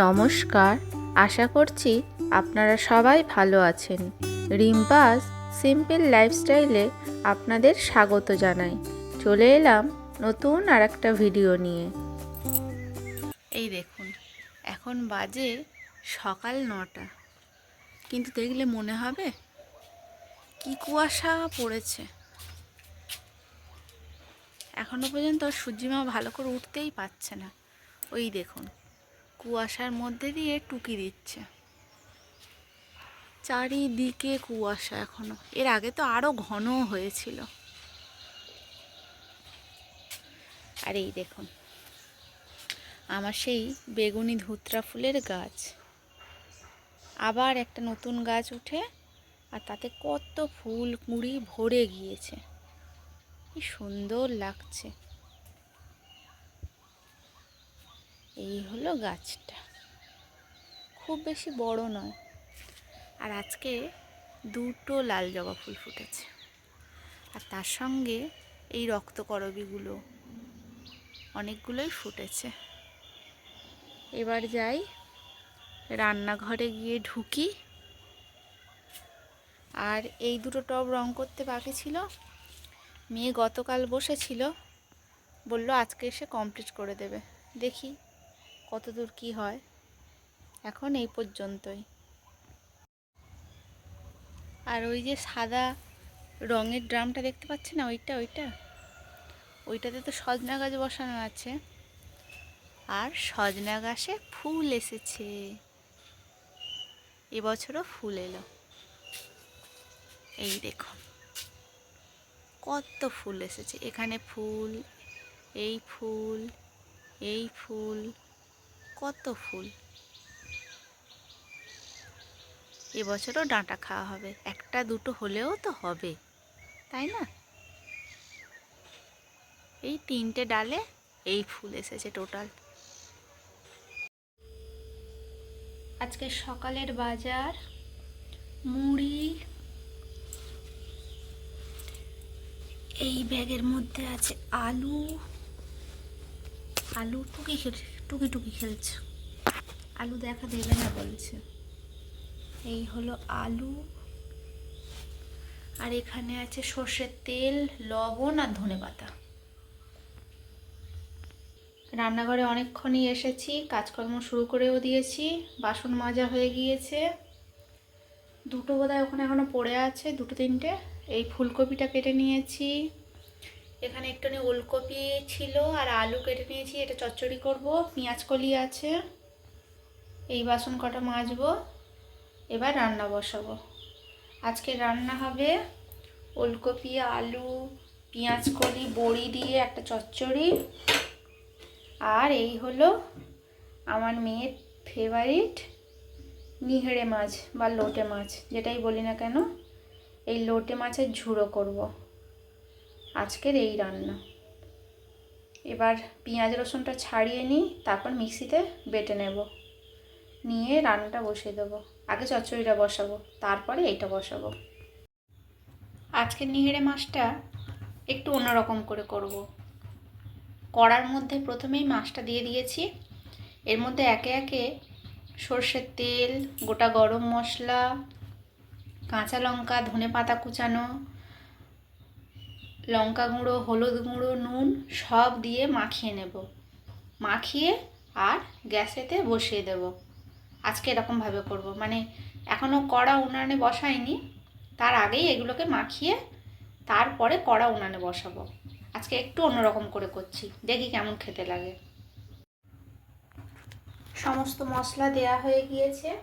নমস্কার। আশা করছি আপনারা সবাই ভালো আছেন। রিম্পাস সিম্পল লাইফস্টাইলে আপনাদের স্বাগত জানাই। চলে এলাম নতুন আর একটা ভিডিও নিয়ে। এই দেখুন, এখন বাজে সকাল নটা। কিন্তু দেখলে মনে হবে কি কুয়াশা পড়েছে। এখনও পর্যন্ত সূর্যিমা ভালো করে উঠতেই পারছে না। ওই দেখুন কুয়াশার মধ্যে দিয়ে টুকি দিচ্ছে। চারিদিকে কুয়াশা এখনও। এর আগে তো আরও ঘন হয়েছিল। আর এই দেখুন, আমার সেই বেগুনি ধুতরা ফুলের গাছ। আবার একটা নতুন গাছ উঠে, আর তাতে কত ফুল কুঁড়ি ভরে গিয়েছে। কি সুন্দর লাগছে। এই হলো গাছটা। খুব বেশি বড় নয়। আর আজকে দুটো লাল জবা ফুল ফুটেছে। আর তার সঙ্গে এই রক্তকরবীগুলো অনেকগুলোই ফুটেছে। এবার যাই রান্নাঘরে গিয়ে ঢুকি। আর এই দুটো টব রং করতে বাকি ছিল। মেয়ে গতকাল বসেছিল। বলল, আজকে এসে কমপ্লিট করে দেবে। দেখি কতদূর কি হয়? এখন এই পর্যন্তই। আর ওই যে সাদা রঙের ড্রামটা দেখতে পাচ্ছি না? ওইটা ওইটা? ওইটাতে তো সজনা গাছ বসানো আছে। আর সজনা গাছে ফুল এসেছে। এবছরও ফুল এলো। এই দেখো কত ফুল এসেছে। এখানে ফুল, এই ফুল এই ফুল কত ফুল। এবছরও ডাঁটা খাওয়া হবে। একটা দুটো হলেও তো হবে, তাই না? এই তিনটে ডালে এই ফুল এসেছে টোটাল। আজকে সকালের বাজার, মুড়ি, এই ব্যাগের মধ্যে আছে আলু। আলু টুকি খেলছে টুকি টুকি খেলছে। আলু দেখা দেবে না বলছে। এই হলো আলু। আর এখানে আছে সর্ষের তেল, লবণ আর ধনে পাতা। রান্নাঘরে অনেকক্ষণই এসেছি, কাজকর্ম শুরু করেও দিয়েছি, বাসন মাজা হয়ে গিয়েছে। দুটো বোধহয় ওখানে এখনও পড়ে আছে, দুটো তিনটে। এই ফুলকপিটা কেটে নিয়েছি। এখানে একটুখানি ওলকপি ছিল আর আলু কেটে নিয়েছি, এটা চচ্চড়ি করব, পেঁয়াজ কলি আছে। এই বাসন কটা মাজবো, এবার রান্না বসাবো। আজকে রান্না হবে ওলকপি, আলু, পেঁয়াজ কলি, বড়ি দিয়ে একটা চচ্চড়ি। আর এই হলো আমার মেয়ের ফেভারিট নিহেড়ে মাছ বা লোটে মাছ, যেটাই বলি না কেন, এই লোটে মাছের ঝুড়ো করব। আজকের এই রান্না। এবার পেঁয়াজ রসুনটা ছাড়িয়ে নিই, তারপর মিক্সিতে বেটে নেব। নিয়ে রান্নাটা বসিয়ে দেবো। আগে চচ্চড়িটা বসাবো, তারপরে এইটা বসাবো। আজকের নিহেড়ে মাছটা একটু অন্যরকম করে করব। কড়ার মধ্যে প্রথমেই মাছটা দিয়ে দিয়েছি। এর মধ্যে একে একে সর্ষের তেল, গোটা গরম মশলা, কাঁচা লঙ্কা ধনে পাতা কুচানো লঙ্কা গুঁড়ো, হলুদ গুঁড়ো, নুন সব দিয়ে মাখিয়ে নেব। মাখিয়ে আর গ্যাসেতে বসিয়ে দেব। আজকে এরকমভাবে করব। মানে এখনও কড়া উনানে বসাইনি। তার আগেই এগুলোকে মাখিয়ে তারপরে কড়া উনানে বসাবো। আজকে একটু অন্যরকম করে করছি। দেখি কেমন খেতে লাগে। সমস্ত মশলা দেয়া হয়ে গিয়েছে।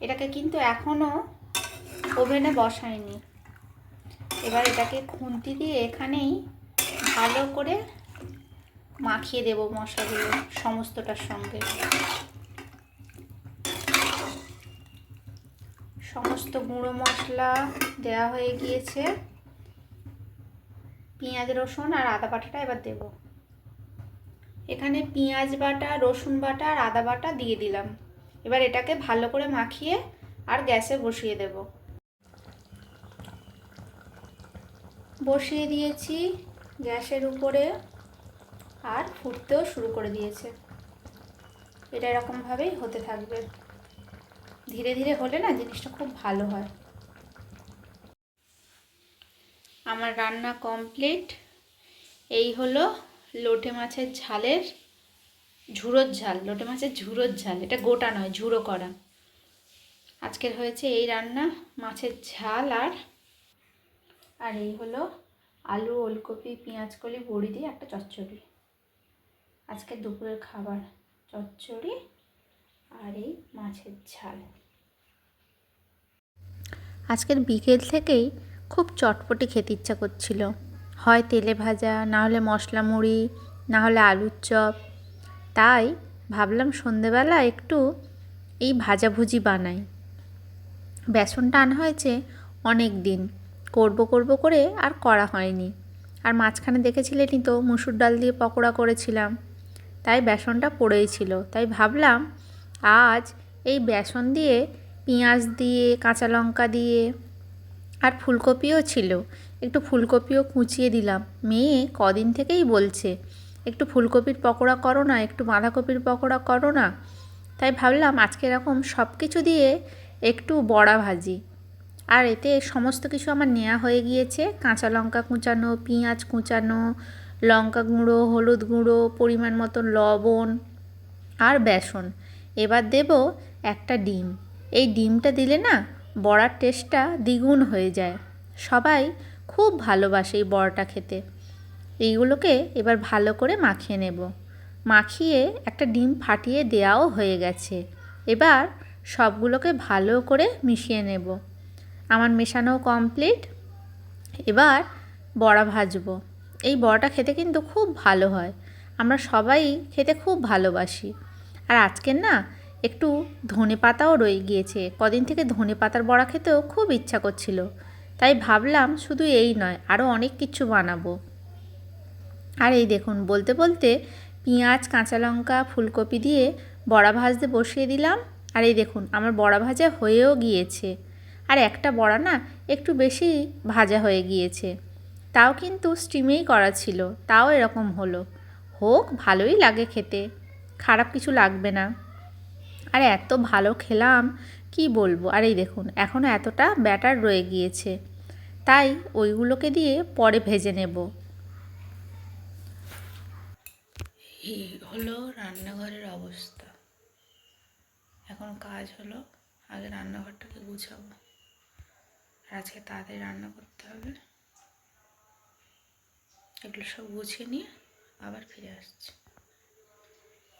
এটাকে কিন্তু এখনও ওভেনে বসাইনি। এবার এটাকে খুন্তি দিয়ে এখানেই ভালো করে মাখিয়ে দেব মশলাগুলো সমস্তটার সঙ্গে। সমস্ত গুঁড়ো মশলা দেওয়া হয়ে গিয়েছে। পেঁয়াজ, রসুন আর আদা বাটাটা এবার দেব। এখানে পেঁয়াজ বাটা, রসুন বাটা আর আদা বাটা দিয়ে দিলাম। এবার এটাকে ভালো করে মাখিয়ে আর গ্যাসে বসিয়ে দেব। বসিয়ে দিয়েছি গ্যাসের উপরে আর ফুটতেও শুরু করে দিয়েছে। এটা এরকমভাবেই হতে থাকবে। ধীরে ধীরে হলে না জিনিসটা খুব ভালো হয়। আমার রান্না কমপ্লিট। এই হলো লোটে মাছের ঝালের ঝুড়োর ঝাল। লোটে মাছের ঝুড়োর ঝাল। এটা গোটা নয় ঝুড়ো করা। আজকের হয়েছে এই রান্না, মাছের ঝাল আর আর এই হলো আলু, ওলকপি, পেঁয়াজ, কলি, বড়ি দিয়ে একটা চচ্চড়ি। আজকে দুপুরের খাবার, চচ্চড়ি আর এই মাছের ঝাল। আজকের বিকেল থেকেই খুব চটপটি খেতে ইচ্ছা করছিল। হয় তেলে ভাজা, না হলে মশলা মুড়ি, না হলে আলুর চপ। তাই ভাবলাম সন্ধেবেলা একটু এই ভাজাভুজি বানাই। বেসনটা আনা হয়েছে অনেক দিন। করব করব করে আর করা হয়নি। আর মাঝখানে দেখেছিলেনই তো মুসুর ডাল দিয়ে পকোড়া করেছিলাম। তাই বেসনটা পড়েই ছিল। তাই ভাবলাম আজ এই বেসন দিয়ে, পেঁয়াজ দিয়ে, কাঁচা লঙ্কা দিয়ে আর ফুলকপিও ছিল। একটু ফুলকপিও কুচিয়ে দিলাম। মেয়ে কদিন থেকেই বলছে, একটু ফুলকপির পকোড়া করো না, একটু বাঁধাকপির পকোড়া করো না। তাই ভাবলাম আজকে এরকম সব কিছু দিয়ে একটু বড়া ভাজি। আর এতে সমস্ত কিছু আমার নেওয়া হয়ে গিয়েছে। কাঁচা লঙ্কা কুচানো, পেঁয়াজ কুচানো, লঙ্কা গুঁড়ো, হলুদ গুঁড়ো, পরিমাণ মতো লবণ আর বেসন। এবার দেব একটা ডিম। এই ডিমটা দিলে না বড়ার টেস্টটা দ্বিগুণ হয়ে যায়। সবাই খুব ভালোবাসে এই বড়াটা খেতে। এইগুলোকে এবার ভালো করে মাখিয়ে নেব। মাখিয়ে একটা ডিম ফাটিয়ে দেওয়াও হয়ে গেছে। এবার সবগুলোকে ভালো করে মিশিয়ে নেব। আমার মেশানো কমপ্লিট এবার বড়া ভাজবো। এই বড়াটা খেতে কিন্তু খুব ভালো হয়। আমরা সবাই খেতে খুব ভালোবাসি। আর আজকের না একটু ধনে পাতাও রয়ে গিয়েছে। কদিন থেকে ধনে পাতার বড়া খেতেও খুব ইচ্ছা করছিল। তাই ভাবলাম শুধু এই নয় আরও অনেক কিছু বানাবো। আর এই দেখুন, বলতে বলতে পেঁয়াজ, কাঁচা লঙ্কা, ফুলকপি দিয়ে বড়া ভাজতে বসিয়ে দিলাম। আর এই দেখুন, আমার বড়া ভাজা হয়েও গিয়েছে। আর একটা বড়া না একটু বেশি ভাজা হয়ে গিয়েছে। তাও কিন্তু স্টিমেই করা ছিল, তাও এরকম হলো। হোক, ভালোই লাগে খেতে, খারাপ কিছু লাগবে না। আর, এত ভালো খেলাম, কি বলব? আর এই দেখুন এখনও এতটা ব্যাটার রয়ে গিয়েছে। তাই ওইগুলোকে দিয়ে পরে ভেজে নেব। এই হলো রান্নাঘরের অবস্থা। এখন কাজ হলো, আগে রান্নাঘরটাকে গুছাবো। আজকে তাড়াতাড়ি রান্না করতে হবে। এগুলো সব গুছিয়ে নিয়ে আবার ফিরে আসছি।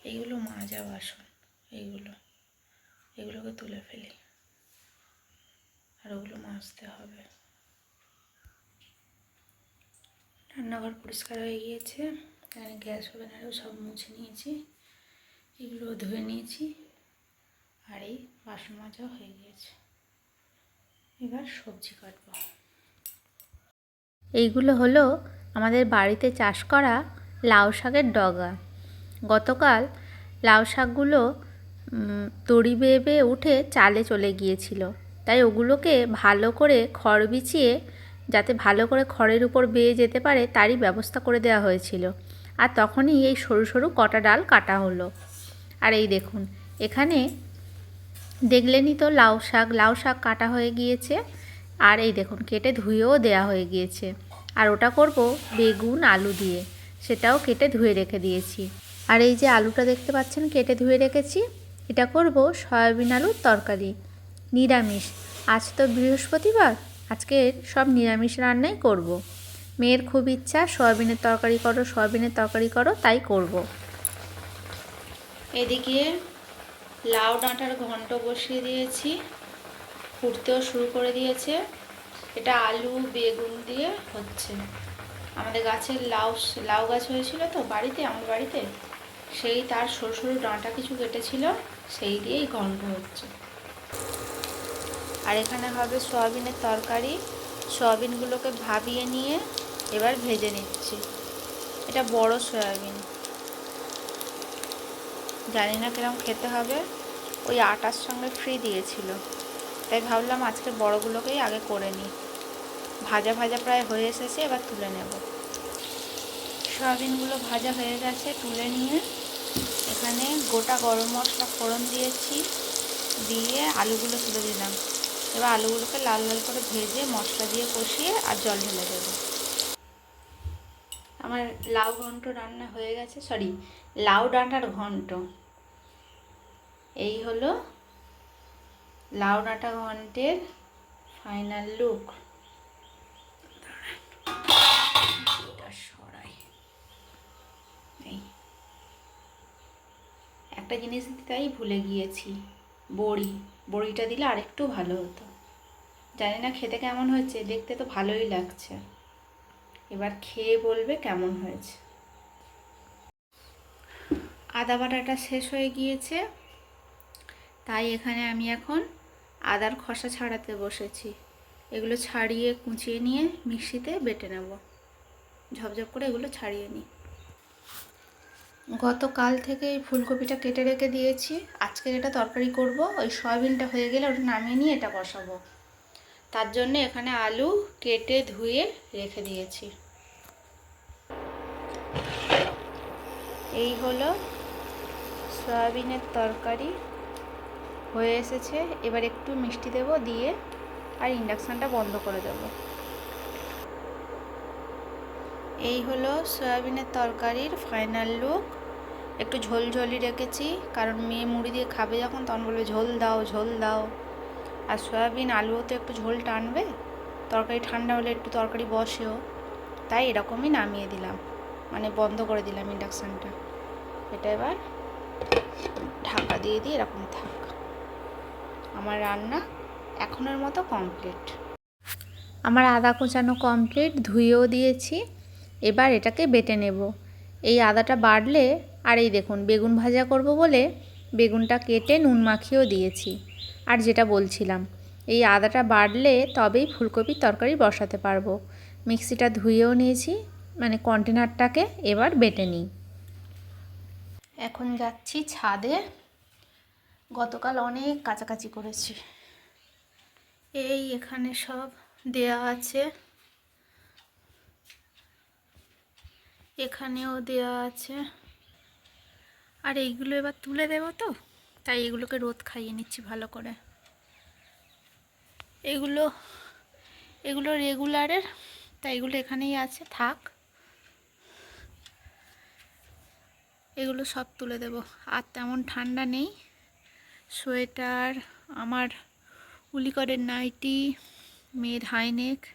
এইগুলো মাজা বাসন এইগুলো এগুলোকে তুলে ফেলি। আর ওগুলো মাজতে হবে। রান্নাঘর পরিষ্কার হয়ে গিয়েছে। এখানে গ্যাস ওভেনারও সব মুছে নিয়েছি। এগুলো ধুয়ে নিয়েছি। আর এই বাসন মাজাও হয়ে গিয়েছে। এবার সবজি কাটব। এইগুলো হলো আমাদের বাড়িতে চাষ করা লাউ শাকের ডগা। গতকাল লাউ শাকগুলো তড়ি বেয়ে বেয়ে উঠে চালে চলে গিয়েছিল। তাই ওগুলোকে ভালো করে খড় বিছিয়ে, যাতে ভালো করে খড়ের উপর বেয়ে যেতে পারে তারই ব্যবস্থা করে দেওয়া হয়েছিল। আর তখনই এই সরু সরু কটা ডাল কাটা হলো। আর এই দেখুন, এখানে দেখলেনই তো লাউ শাক লাউ শাক কাটা হয়ে গিয়েছে। আর এই দেখুন, কেটে ধুয়েও দেয়া হয়ে গিয়েছে। আর ওটা করব বেগুন, আলু দিয়ে। সেটাও কেটে ধুয়ে রেখে দিয়েছি। আর এই যে আলুটা দেখতে পাচ্ছেন, কেটে ধুয়ে রেখেছি। এটা করব সয়াবিন আলুর তরকারি। নিরামিষ। আজ তো বৃহস্পতিবার, আজকে সব নিরামিষ রান্নাই করব। মেয়ের খুব ইচ্ছা, সয়াবিনের তরকারি করো, সয়াবিনের তরকারি করো, তাই করব। এদিকে লাউ ডাঁটার ঘন্ট বসিয়ে দিয়েছি। ফুটতেও শুরু করে দিয়েছে। এটা আলু, বেগুন দিয়ে হচ্ছে। আমাদের গাছের লাউ লাউ গাছ হয়েছিল তো বাড়িতে আমার বাড়িতে? সেই তার সরু সরু ডাঁটা কিছু কেটেছিল, সেই দিয়েই ঘন্ট হচ্ছে। আর এখানে হবে সয়াবিনের তরকারি। সয়াবিনগুলোকে ভাবিয়ে নিয়ে এবার ভেজে নিচ্ছি। এটা বড় সয়াবিন। জানি না কিরম খেতে হবে। ওই আটার সঙ্গে ফ্রি দিয়েছিল। তাই ভাবলাম আজকে বড়গুলোকেই আগে করে নিই। ভাজা ভাজা প্রায় হয়ে এসেছে, এবার তুলে নেব। সয়াবিনগুলো ভাজা হয়ে গেছে, তুলে নিয়ে এখানে গোটা গরম মশলা ফোড়ন দিয়েছি, দিয়ে আলুগুলো তুলে দিলাম। এবার আলুগুলোকে লাল লাল করে ভেজে মশলা দিয়ে কষিয়ে আর জল ঢেলে দেবো। আমার লাউ ঘন্ট রান্না হয়ে গেছে সরি লাউ ডাঁটার ঘন্ট। এই হলো লাউ ডাঁটা ঘন্টের ফাইনাল লুক সরাই। একটা জিনিস তাই ভুলে গিয়েছি, বড়ি। বড়িটা দিলে আরেকটু ভালো হতো। জানি না খেতে কেমন হয়েছে, দেখতে তো ভালোই লাগছে। এবার খেয়ে বলবে কেমন হয়েছে। আদা বাটাটা শেষ হয়ে গিয়েছে, তাই এখানে আমি এখন আদার খসা ছাড়াতে বসেছি। এগুলো ছাড়িয়ে কুচিয়ে নিয়ে মিক্সিতে বেটে নেব। ঝপঝপ করে এগুলো ছাড়িয়ে নিই। গতকাল থেকে এই ফুলকপিটা কেটে রেখে দিয়েছি। আজকে এটা তরকারি করব, ওই সয়াবিনটা হয়ে গেলে ওটা নামিয়ে নিয়ে এটা বসাবো। তার জন্য এখানে আলু কেটে ধুয়ে রেখে দিয়েছি। এই হলো সয়াবিনের তরকারি। হয়ে এসেছে। এবার একটু মিষ্টি দেব দিয়ে আর ইন্ডাকশানটা বন্ধ করে দেব। এই হলো সয়াবিনের তরকারির ফাইনাল লুক। একটু ঝোল ঝোলই রেখেছি, কারণ মেয়ে মুড়ি দিয়ে খাবে যখন, তখন বলবে, ঝোল দাও ঝোল দাও। আর সয়াবিন আলুও তো একটু ঝোল টানবে, তরকারি ঠান্ডা হলে একটু তরকারি বসেও। তাই এরকমই নামিয়ে দিলাম। মানে বন্ধ করে দিলাম ইন্ডাকশানটা এটা এবার ঢাকা দিয়ে দিয়ে এরকম থাক। আমার রান্না এখনের মতো কমপ্লিট আমার আদা কোচানো কমপ্লিট ধুয়েও দিয়েছি। এবার এটাকে বেটে নেব। এই আদাটা বাড়লে, আর এই দেখুন, বেগুন ভাজা করব বলে বেগুনটা কেটে নুন মাখিয়েও দিয়েছি। আর যেটা বলছিলাম, এই আদাটা বাড়লে তবেই ফুলকপির তরকারি বসাতে পারব। মিক্সিটা ধুয়েও নিয়েছি মানে কন্টেনারটাকে এবার বেটে নিই। এখন যাচ্ছি ছাদে। গতকাল অনেক কাছাকাছি করেছি। এই এখানে সব দেয়া আছে। এখানেও দেয়া আছে। আর এইগুলো এবার তুলে দেবো তো, তাই এগুলোকে রোদ খাইয়ে নিচ্ছি ভালো করে। এগুলো এগুলো রেগুলারের তাই এগুলো এখানেই আছে, থাক। এগুলো সব তুলে দেব। আর তেমন ঠান্ডা নেই। সোয়েটার, আমার উলিকরের নাইটি, মেয়ের হাইনেক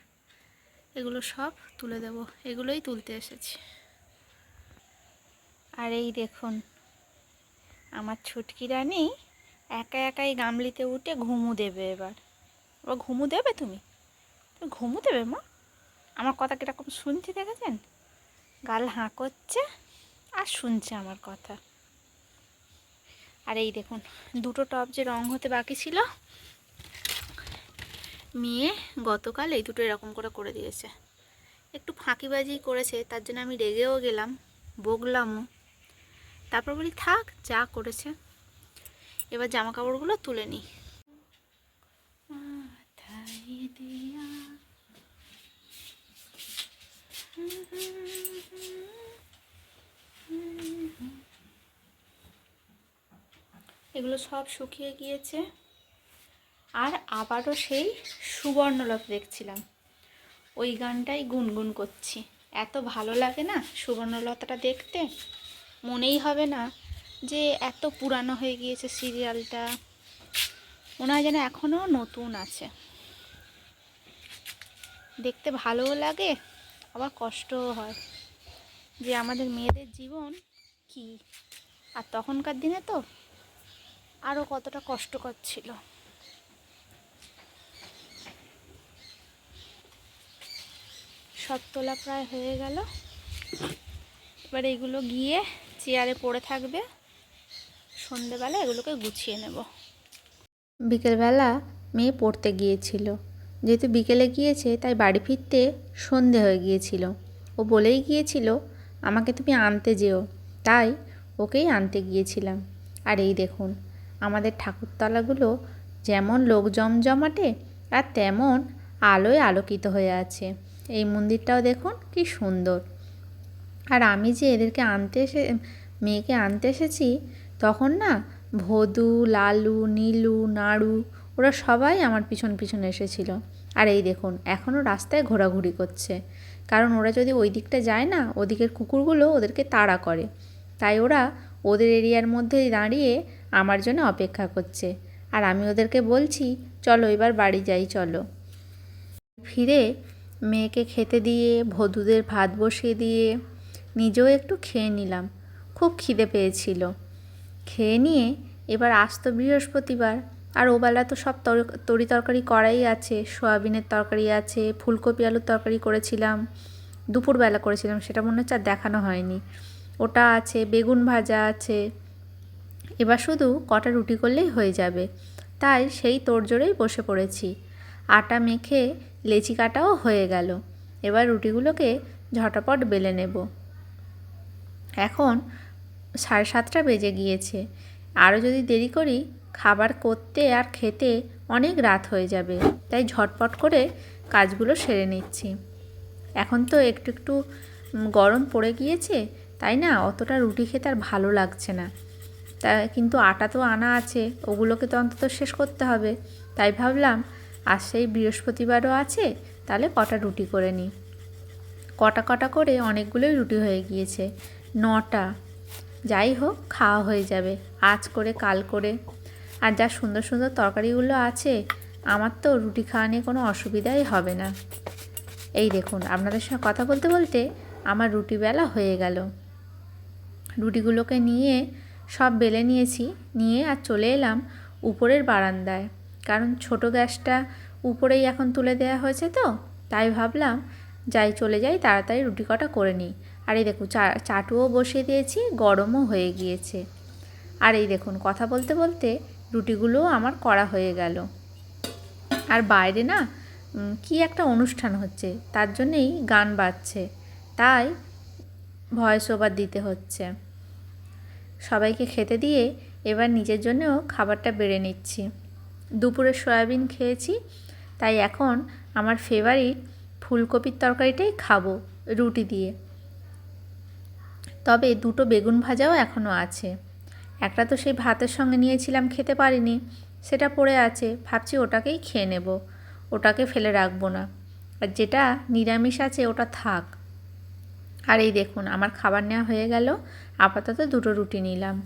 এগুলো সব তুলে দেব। এগুলোই তুলতে এসেছি। আর এই দেখুন, আমার ছুটকি রানী একা একাই গামলিতে উঠে ঘুমু দেবে এবার। এবার ঘুমু দেবে তুমি? তুমি ঘুমু দেবে মা? আমার কথা কীরকম শুনছি দেখেছেন? গাল হাঁ করছে? আর শুনছে আমার কথা। আর এই দেখুন, দুটো টপ যে রং হতে বাকি ছিল, মেয়ে গতকাল এই দুটো এরকম করে করে দিয়েছে। একটু ফাঁকিবাজি করেছে, তার জন্য আমি রেগেও গেলাম বগলামও তারপর বলি, থাক, যা করেছে। এবার জামা কাপড়গুলো তুলে নিই দিয়া এগুলো সব শুকিয়ে গিয়েছে। আর আবারও সেই সুবর্ণলতা দেখছিলাম। ওই গানটাই গুনগুন করছি। এত ভালো লাগে না সুবর্ণলতাটা দেখতে? মনেই হবে না যে এত পুরানো হয়ে গিয়েছে সিরিয়ালটা। মনে হয় যেন এখনও নতুন আছে। দেখতে ভালোও লাগে, আবার কষ্টও হয়। যে আমাদের মেয়েদের জীবন কি? আর তখনকার দিনে তো আরও কতটা কষ্টকর ছিল। সব তোলা প্রায় হয়ে গেল। এবার এগুলো গিয়ে চেয়ারে পড়ে থাকবে। সন্ধেবেলা এগুলোকে গুছিয়ে নেব। বিকেলবেলা মেয়ে পড়তে গিয়েছিল। যেহেতু বিকেলে গিয়েছে, তাই বাড়ি ফিরতে সন্ধে হয়ে গিয়েছিল। ও বলেই গিয়েছিল, আমাকে তুমি আনতে যেও। তাই ওকেই আনতে গিয়েছিলাম। আর এই দেখুন আমাদের ঠাকুরতলাগুলো যেমন লোক জমজমাটে আর তেমন আলোয় আলোকিত হয়ে আছে। এই মন্দিরটাও দেখুন কি সুন্দর। আর আমি যে এদেরকে আনতে এসে, মেয়েকে আনতে এসেছি, তখন না ভদু, লালু, নীলু, নাড়ু, ওরা সবাই আমার পিছন পিছন এসেছিল। আর এই দেখুন, এখনও রাস্তায় ঘোরাঘুরি করছে। কারণ ওরা যদি ওই দিকটা যায় না, ওদিকের কুকুরগুলো ওদেরকে তাড়া করে। তাই ওরা ওদের এরিয়ার মধ্যেই দাঁড়িয়ে আমার জন্য অপেক্ষা করছে। আর আমি ওদেরকে বলছি, চলো এবার বাড়ি যাই, চলো। ফিরে মেয়েকে খেতে দিয়ে, ভদুদের ভাত বসিয়ে দিয়ে নিজেও একটু খেয়ে নিলাম। খুব খিদে পেয়েছিল। খেয়ে নিয়ে এবার আসতো বৃহস্পতিবার। আর ওবেলা তো সব তর- তরি তরকারি করাই আছে। সয়াবিনের তরকারি আছে, ফুলকপি আলুর তরকারি করেছিলাম, দুপুরবেলা করেছিলাম, সেটা মনে হচ্ছে আর দেখানো হয়নি। ওটা আছে, বেগুন ভাজা আছে এবার শুধু কটা রুটি করলেই হয়ে যাবে। তাই সেই তোড়জোড়েই বসে পড়েছি। আটা মেখে লেচি কাটাও হয়ে গেল। এবার রুটিগুলোকে ঝটাপট বেলে নেব। এখন সাড়ে সাতটা বেজে গিয়েছে। আরও যদি দেরি করি, খাবার করতে আর খেতে অনেক রাত হয়ে যাবে। তাই ঝটপট করে কাজগুলো সেরে নিচ্ছি। এখন তো একটু একটু গরম পড়ে গিয়েছে, তাই না? অতটা রুটি খেতে আর ভালো লাগছে না। তা কিন্তু আটা তো আনা আছে, ওগুলোকে তো অন্তত শেষ করতে হবে। তাই ভাবলাম আর সেই বৃহস্পতিবারও আছে, তাহলে কটা রুটি করে নিই। কটা কটা করে অনেকগুলোই রুটি হয়ে গিয়েছে, নটা। যাই হোক, খাওয়া হয়ে যাবে, আজ করে, কাল করে। আর যা সুন্দর সুন্দর তরকারিগুলো আছে, আমার তো রুটি খাওয়া নিয়ে কোনো অসুবিধাই হবে না। এই দেখুন, আপনাদের সঙ্গে কথা বলতে বলতে আমার রুটি বেলা হয়ে গেল। রুটিগুলোকে নিয়ে সব বেলে নিয়েছি, নিয়ে আর চলে এলাম উপরের বারান্দায়। কারণ ছোট গ্যাসটা উপরেই এখন তুলে দেওয়া হয়েছে তো, তাই ভাবলাম যাই চলে যাই তাড়াতাড়ি রুটি কটা করে নিই। আর এই দেখুন, চা, চাটুও বসিয়ে দিয়েছি, গরমও হয়ে গিয়েছে। আর এই দেখুন, কথা বলতে বলতে রুটিগুলোও আমার করা হয়ে গেল। আর বাইরে না কি একটা অনুষ্ঠান হচ্ছে, তার জন্যেই গান বাজছে, তাই ভয়েস ওভার দিতে হচ্ছে। সবাইকে খেতে দিয়ে এবার নিজের জন্যও খাবারটা বেড়ে নিচ্ছি। দুপুরে সয়াবিন খেয়েছি, তাই এখন আমার ফেভারিট ফুলকপির তরকারিটাই খাব রুটি দিয়ে। তবে দুটো বেগুন ভাজাও এখনও আছে। একটা তো সেই ভাতের সঙ্গে নিয়েছিলাম, খেতে পারিনি। সেটা পড়ে আছে, ভাবছি ওটাকেই খেয়ে নেব। ওটাকে ফেলে রাখব না। আর যেটা নিরামিষ আছে, ওটা থাক। আর এই দেখুন, আমার খাবার নেওয়া হয়ে গেল। আপাতত দুটো রুটি নিলাম।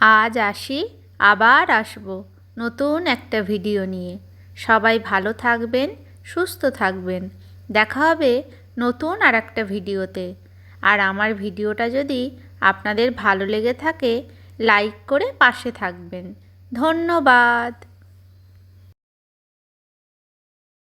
আজ আসি, আবার আসব নতুন একটা ভিডিও নিয়ে। সবাই ভালো থাকবেন, সুস্থ থাকবেন। দেখা হবে নতুন আর একটা ভিডিওতে। আর আমার ভিডিওটা যদি আপনাদের ভালো লেগে থাকে, লাইক করে পাশে থাকবেন। ধন্যবাদ।